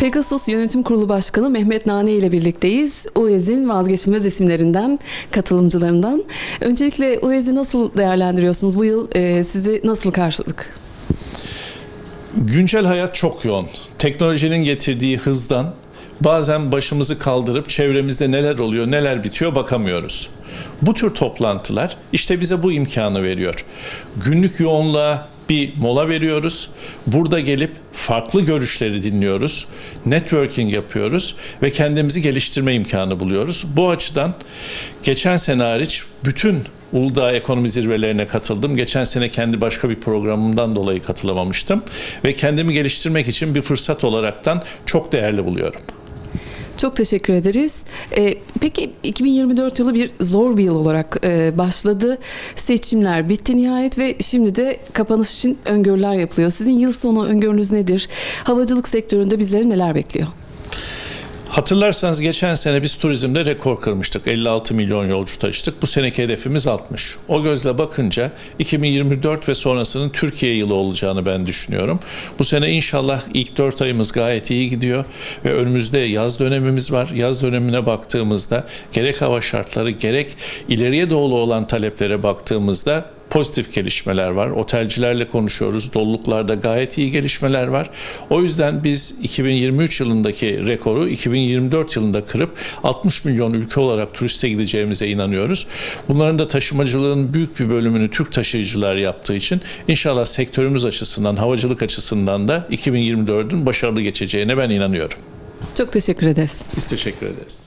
Pegasus Yönetim Kurulu Başkanı Mehmet Nane ile birlikteyiz. UEZ'in vazgeçilmez isimlerinden, katılımcılarından. Öncelikle UEZ'i nasıl değerlendiriyorsunuz? Bu yıl e, sizi nasıl karşıladık? Güncel hayat çok yoğun. Teknolojinin getirdiği hızdan bazen başımızı kaldırıp çevremizde neler oluyor, neler bitiyor bakamıyoruz. Bu tür toplantılar işte bize bu imkanı veriyor. Günlük yoğunluğa bir mola veriyoruz. Burada gelip farklı görüşleri dinliyoruz. Networking yapıyoruz ve kendimizi geliştirme imkanı buluyoruz. Bu açıdan geçen sene hariç bütün Uludağ ekonomi zirvelerine katıldım. Geçen sene kendi başka bir programımdan dolayı katılamamıştım ve kendimi geliştirmek için bir fırsat olaraktan çok değerli buluyorum. Çok teşekkür ederiz. E, peki 2024 yılı bir zor bir yıl olarak e, başladı. Seçimler bitti nihayet ve şimdi de kapanış için öngörüler yapılıyor. Sizin yıl sonu öngörünüz nedir? Havacılık sektöründe bizleri neler bekliyor? Hatırlarsanız geçen sene biz turizmde rekor kırmıştık. 56 milyon yolcu taşıdık. Bu seneki hedefimiz 60. O gözle bakınca 2024 ve sonrasının Türkiye yılı olacağını ben düşünüyorum. Bu sene inşallah ilk 4 ayımız gayet iyi gidiyor ve önümüzde yaz dönemimiz var. Yaz dönemine baktığımızda gerek hava şartları gerek ileriye doğru olan taleplere baktığımızda pozitif gelişmeler var. Otelcilerle konuşuyoruz. Doluluklarda gayet iyi gelişmeler var. O yüzden biz 2023 yılındaki rekoru 2024 yılında kırıp 60 milyon ülke olarak turiste gideceğimize inanıyoruz. Bunların da taşımacılığın büyük bir bölümünü Türk taşıyıcılar yaptığı için inşallah sektörümüz açısından, havacılık açısından da 2024'ün başarılı geçeceğine ben inanıyorum. Çok teşekkür ederiz. Biz teşekkür ederiz.